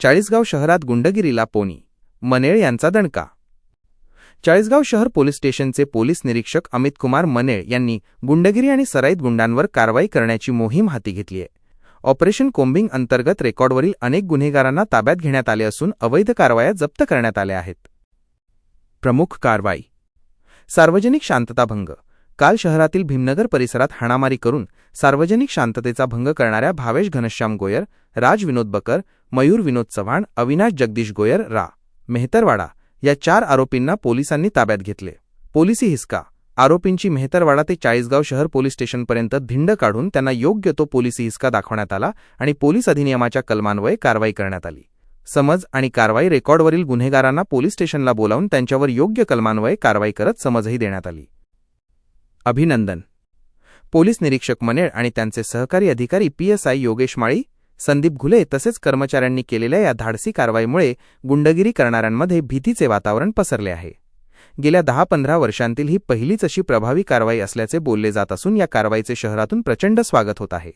चाळीसगाव शहरात गुंडगिरीला पोनी. मनेळ यांचा दणका. चाळीसगाव शहर पोलीस स्टेशनचे पोलीस निरीक्षक अमित कुमार मनेळ यांनी गुंडगिरी आणि सराईत गुंडांवर कारवाई करण्याची मोहीम हाती घेतली आहे. ऑपरेशन कोम्बिंग अंतर्गत रेकॉर्डवरील अनेक गुन्हेगारांना ताब्यात घेण्यात आले असून अवैध कारवाया जप्त करण्यात आल्या आहेत. प्रमुख कारवाई. सार्वजनिक शांतता भंग काल शहरातील भीमनगर परिसरात हाणामारी करून सार्वजनिक शांततेचा भंग करणाऱ्या भावेश घनश्याम गोयर राज विनोद बकर मयूर विनोद चव्हाण अविनाश जगदीश गोयर रा. मेहतरवाडा या चार आरोपींना पोलिसांनी ताब्यात घेतले. पोलिसी हिसका. आरोपींची मेहतरवाडा ते चाळीसगाव शहर पोलीस स्टेशनपर्यंत धिंड काढून त्यांना योग्य तो पोलिसी हिसका दाखवण्यात आला आणि पोलीस अधिनियमाच्या कलमान्वये कारवाई करण्यात आली. समज आणि कारवाई रेकॉर्डवरील गुन्हेगारांना पोलीस स्टेशनला बोलावून त्यांच्यावर योग्य कलमान्वये कारवाई करत समजही देण्यात आली. अभिनंदन. पोलीस निरीक्षक मनेळ आणि त्यांचे सहकारी अधिकारी पीएसआय योगेश माळी संदीप घुले तसेच कर्मचाऱ्यांनी केलेल्या या धाडसी कारवाईमुळे गुंडगिरी करणाऱ्यांमध्ये भीतीचे वातावरण पसरले आहे. गेल्या दहा पंधरा वर्षांतील ही पहिलीच अशी प्रभावी कारवाई असल्याचे बोलले जात असून या कारवाईचे शहरातून प्रचंड स्वागत होत आहे.